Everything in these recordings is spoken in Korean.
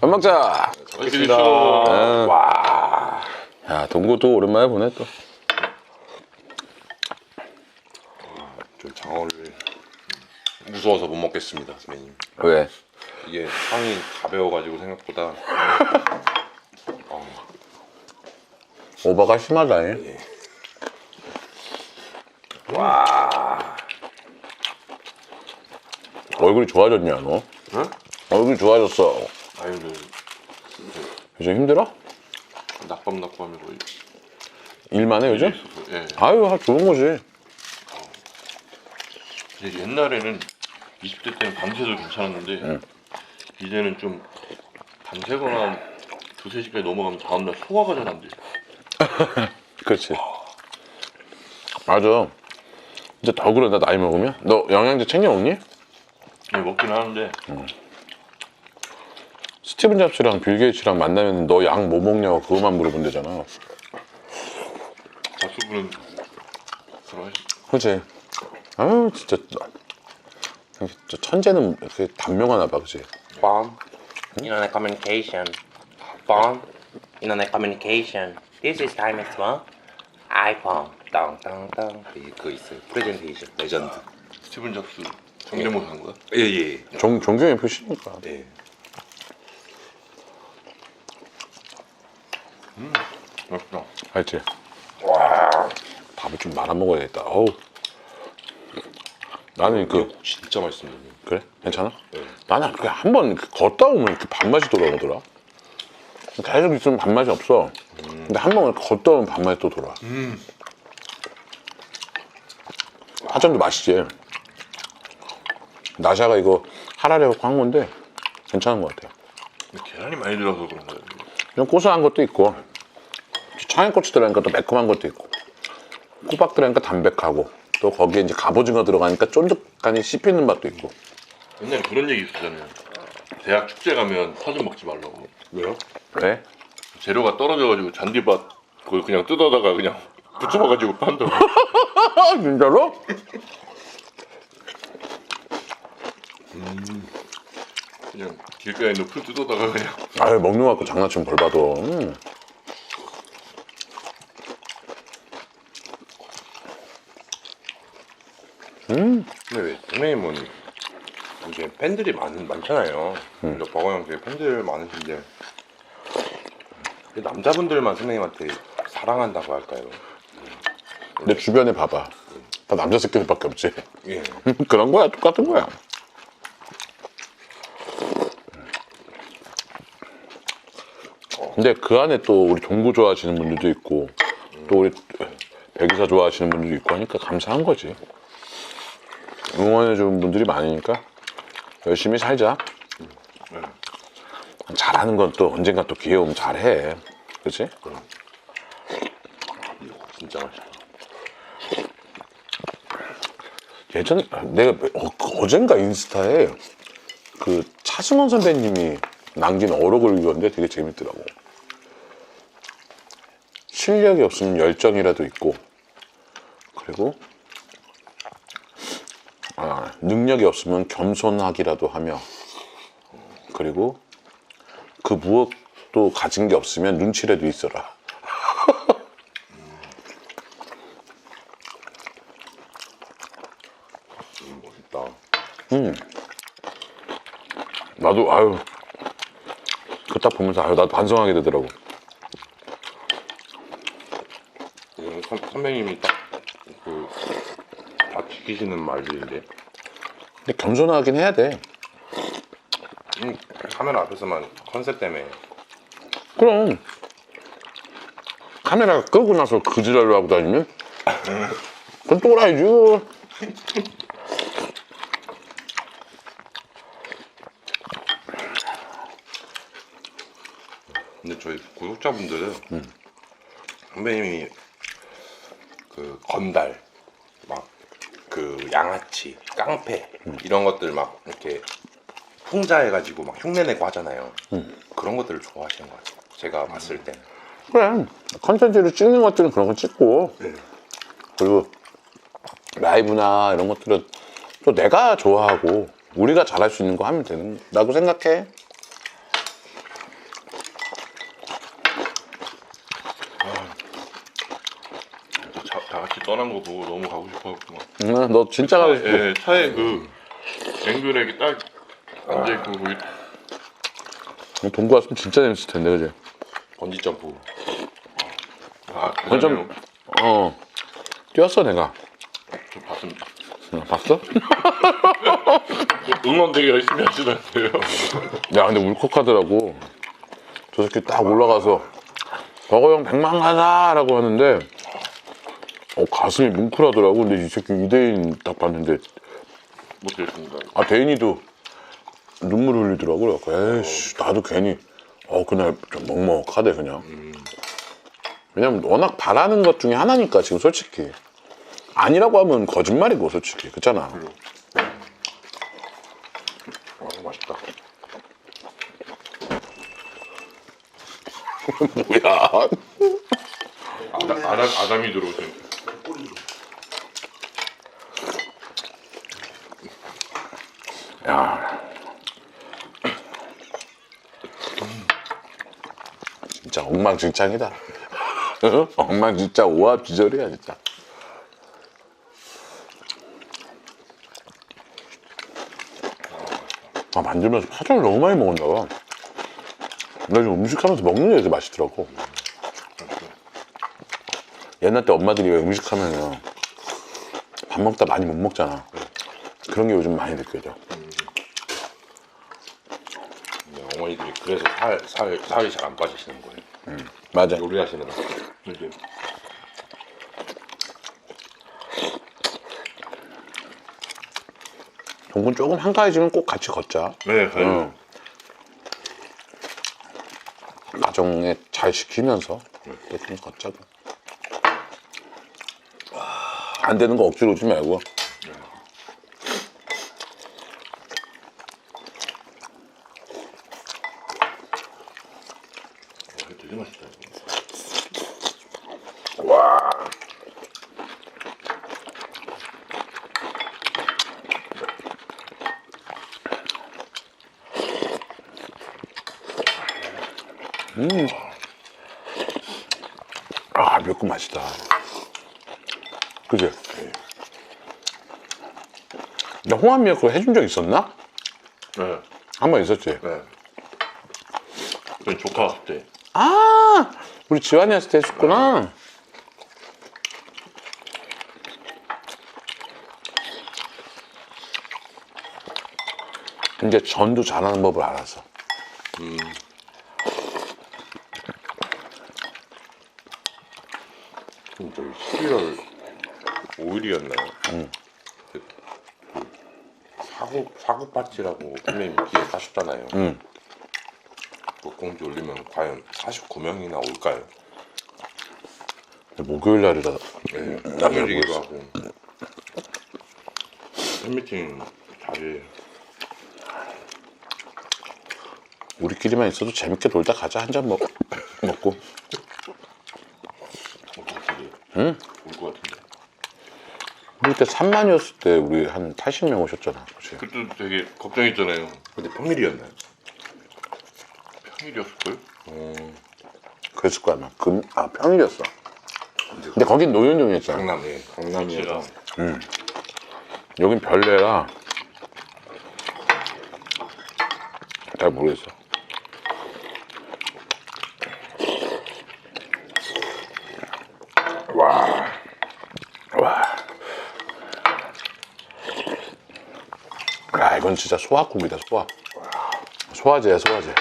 밥 먹자. 알겠습니다. 응. 야 동구도 오랜만에 보네 또. 좀 장어를 무서워서 못 먹겠습니다, 선배님. 왜? 이게 상이 가벼워가지고 생각보다 오버가 심하다. 잉? 와. 얼굴이 좋아졌냐 너? 응? 얼굴이 좋아졌어. 아유, 요즘 힘들어? 낙밤낙밤이고 일만 해 요즘? 예. 아유 아, 좋은 거지. 이제 옛날에는 20대 때는 밤새도 괜찮았는데 이제는 좀 밤새거나 두세 시까지 넘어가면 다음날 소화가 잘 안 돼. 그렇지. 맞아. 이제 더 그런다 나이 먹으면. 너 영양제 챙겨 먹니? 네, 먹긴 하는데 스티븐 잡스랑 빌 게이츠랑 만나면 너 약 뭐 먹냐고 그거만 물어본대잖아. 가수분은 그러시 그렇지. 아유 진짜 진짜 천재는 이렇게 단명하나 봐, 그렇지? bomb internet communication bomb internet communication this is time as well iphone 땅땅땅 그거 있어요 프레젠테이션 레전드 스티븐 잡스 정대모사 한 거야? 예예 종 존경의 표시니까. 예. 맛있다. 알지? 와 밥을 좀 말아 먹어야겠다. 어우. 나는 그 진짜 맛있습니다. 그래? 괜찮아? 나는 그냥 한번 걷다 오면 이렇게 밥맛이 돌아오더라. 계속 있으면 밥맛이 없어. 근데 한 번 걷다 오면 밥맛이 또 돌아. 화전도 맛있지. 나샤가 이거 하라려고 한 건데 괜찮은 것 같아요. 근데 계란이 많이 들어서 그런 거예요. 좀 고소한 것도 있고 청양고추 들어가니까 또 매콤한 것도 있고 호박 들어가니까 담백하고 또 거기에 이제 갑오징어 들어가니까 쫀득하니 씹히는 맛도 있고 옛날에 그런 얘기 있었잖아요. 대학 축제 가면 사진 먹지 말라고. 왜요? 왜? 재료가 떨어져가지고 잔디밭 그걸 그냥 뜯어다가 그냥 붙여봐가지고 판다고. 아 진짜로? 그냥 길가에 있는 풀 뜯어다가 그냥. 아유 먹는 거 갖고 장난치면 벌 받아 음. 근데 왜 선생님은 이제 팬들이 많, 많잖아요. 그러니까 버거 형 되게 팬들 많으신데 왜 남자분들만 선생님한테 사랑한다고 할까요? 내 주변에 봐봐. 다 남자 새끼들밖에 없지. 예. 그런 거야? 똑같은 거야. 근데 그 안에 또 우리 종구 좋아하시는 분들도 있고 또 우리 백이사 좋아하시는 분들도 있고 하니까 감사한 거지 응원해주는 분들이 많으니까 열심히 살자 잘하는 건 또 언젠가 또 기회 오면 잘해 그치? 진짜 맛있어. 예전에 내가 어, 어젠가 인스타에 그 차승원 선배님이 남긴 어록을 읽었는데 되게 재밌더라고. 실력이 없으면 열정이라도 있고 그리고 아, 능력이 없으면 겸손하기라도 하며 그리고 그 무엇도 가진 게 없으면 눈치라도 있어라. 멋있다. 나도 아유 그 딱 보면서 아유 나도 반성하게 되더라고. 이건 선, 선배님이 딱그 다 지키시는 말들인데 근데 겸손하긴 해야 돼. 음, 카메라 앞에서만 컨셉 때문에 그럼 카메라가 끄고 나서 그 지랄을 하고 다니면 그건 또라이죠. 근데 저희 구독자분들은 선배님이 그 건달 막 그 양아치 깡패 이런 것들 막 이렇게 풍자해가지고 막 흉내내고 하잖아요. 그런 것들을 좋아하시는 것 같아요. 제가 봤을 때는. 그래 컨텐츠를 찍는 것들은 그런 거 찍고 그리고 라이브나 이런 것들은 또 내가 좋아하고 우리가 잘할 수 있는 거 하면 되는다고 생각해 자, 다 같이 떠난 거 보고 너무 가고 싶어갖고 막. 응, 너 진짜 가고 싶어 예, 차에 그 앵글에 이렇게 딱 앉아있고 거기 동구 왔으면 진짜 재밌을 텐데 그지? 번지 점프. 아, 완전- 어 뛰었어 내가 저 봤습니다. 응, 봤어? 응원 되게 열심히 하시던데요. 야 근데 울컥하더라고 저 새끼 딱 올라가서 버거형 백만 가자라고 하는데 어, 가슴이 뭉클하더라고. 근데 이 새끼 이대인 딱 봤는데. 못했습니다. 아 대인이도 눈물 흘리더라고 그래갖고 에이씨 나도 괜히. 어 그날 좀 먹먹하대 그냥. 왜냐면 워낙 바라는 것 중에 하나니까 지금 솔직히. 아니라고 하면 거짓말이고 솔직히. 그렇잖아. 어, 맛있다. 뭐야? 아담, 아담, 아담이 들어오신. 야 진짜 엉망진창이다 어? 엉망진짜 오합지졸이야 진짜 아 만들면서 파전을 너무 많이 먹었나 봐. 나 지금 음식 하면서 먹는 게 맛있더라고. 옛날 때 엄마들이 왜 음식 하면은 밥 먹다 많이 못 먹잖아. 그런 게 요즘 많이 느껴져. 네, 어머니들이 그래서 살, 살, 살이 잘 안 빠지시는 거예요. 맞아. 요리하시는 거. 이제 동군 조금 한가해지면 꼭 같이 걷자. 네, 가요. 응. 가정에 잘 시키면서 좀 걷자고. 안 되는 거 억지로 오지 말고. 와, 이거 되게 맛있다. 이거. 와. 음. 아, 매콤 맛있다. 그지? 나 홍합 미역국 해준 적 있었나? 네, 한 번 있었지? 네. 저희 조카 때. 아, 우리 지환이 왔을 때 했었구나. 이제 전도 잘하는 법을. 좀 저희 11월 5일이었나요? 그, 그 사국 사국 파티라고 선배님 뒤에 사셨잖아요. 응. 그 공지 올리면 과연 49명이나 올까요? 목요일 날이라. 네, 모르겠어. 하고 팬미팅 자리에 우리끼리만 있어도 재밌게 놀다 가자. 한 잔 먹, 먹고. 어떻게 응? 올것 같은데 우리 그때 3만이었을 때 우리 한 80명 오셨잖아. 그치? 그때도 되게 걱정했잖아요. 근데 평일이었나요? 평일이었을까요? 그랬을 거야, 아마. 금, 아, 평일이었어. 근데 거긴 노현종이었잖아. 강남에 강남이어서 제가 여긴 별내라. 잘 모르겠어. 와. 와. 야, 이건 진짜 소화국이다, 소화. 소화제야, 소화제.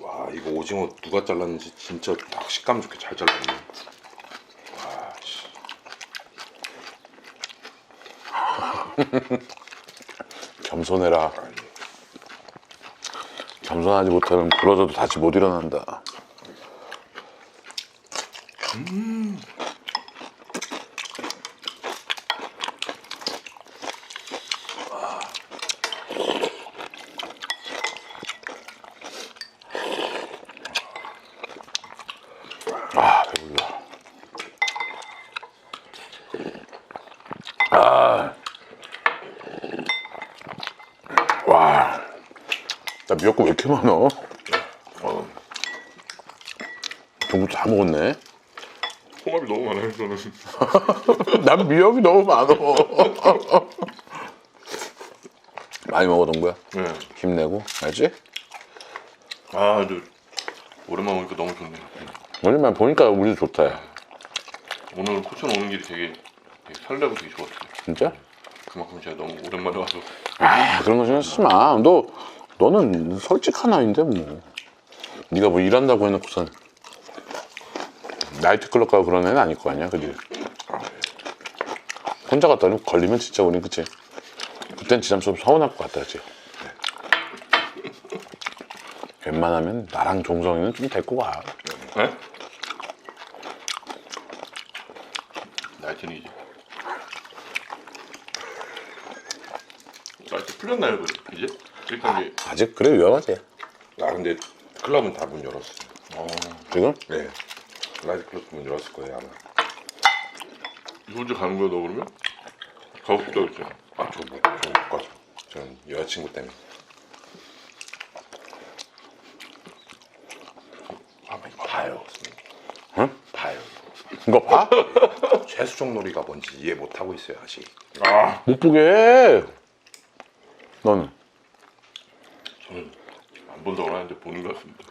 와 이거 오징어 누가 잘랐는지 진짜 딱 식감 좋게 잘 잘랐네. 와 씨. 겸손해라. 겸손하지 못하면 부러져도 다시 못 일어난다. 미역국 왜 이렇게 많아? 어, 동부 다 먹었네. 홍합이 너무 많아요 저는. 난 미역이 너무 많아. 많이 먹어 동부야. 네. 힘내고 알지? 아, 저 오랜만에 오니까 너무 좋네요. 오늘만 보니까 우리도 좋다. 야. 오늘 포천 오는 길이 되게, 되게 설레고 되게 좋았어요. 진짜? 그만큼 제가 너무 오랜만에 와서 아 그런 거 신경 쓰지 마. 너 너는 솔직한 아이인데 뭐. 네가 뭐 일한다고 해놓고선 나이트 클럽 가고 그런 애는 아닐 거 아니야, 그지? 혼자 갔다 니 걸리면 진짜 우린 그치? 그땐 진짜 좀 서운할 것 같다, 그치? 웬만하면 나랑 종성이는 좀 데리고 가. 네? 나이트는 이제 나이트 풀렸나요, 그 이제? 일단 이제 아직 그래 위험하지. 아 근데 클럽은 다 문 열었어요. 지금? 네. 라이트 클럽 문 열었을 거예요 아마. 혼자 가는 거야 너 그러면? 가고 싶다 그랬잖아. 아저못 저못 가죠. 저는 여자친구 때문에. 한번 봐요. 선생님. 응? 봐요. 이거 봐? 최수종 놀이가 뭔지 이해 못 하고 있어요 아직. 아, 못 보게 해. 너는? 안 본다고 하는데 보는 것 같습니다.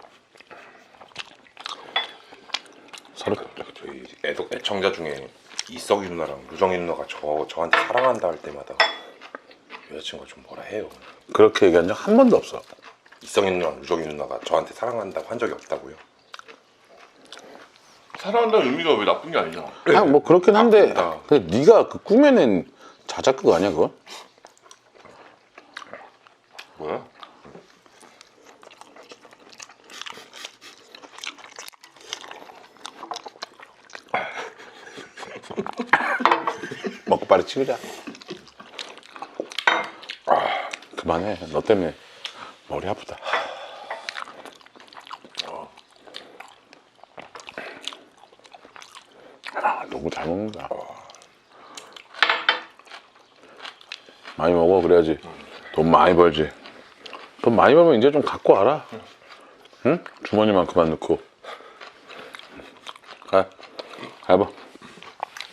서로 저희 애독 애청자 중에 이석이 누나랑 루정이 누나가 저 저한테 사랑한다 할 때마다 여자친구가 좀 뭐라 해요. 그렇게 얘기한 적 한 번도 없어. 이성이 누나랑 루정이 누나가 저한테 사랑한다고 한 적이 없다고요. 사랑한다는 의미가 왜 나쁜 게 아니잖아. 아, 뭐 그렇긴 한데 아, 그 네가 그 꾸며낸 자작극 아니야 그거? 뭐야? 먹고 빨리 치우자. 아, 그만해. 너 때문에 머리 아프다. 아, 너무 잘 먹는다. 많이 먹어 그래야지 돈 많이 벌지. 돈 많이 벌면 이제 좀 갖고 와라. 응? 주머니만큼만 넣고. 가, 가위바위보.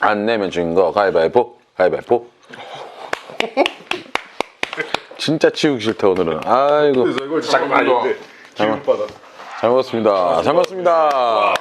안 내면 진거 가위바위보. 가위바위보. 진짜 치우기 싫다 오늘은. 아이고. 이걸 잠깐 아닌데. 잘 먹었습니다. 잘 먹었습니다.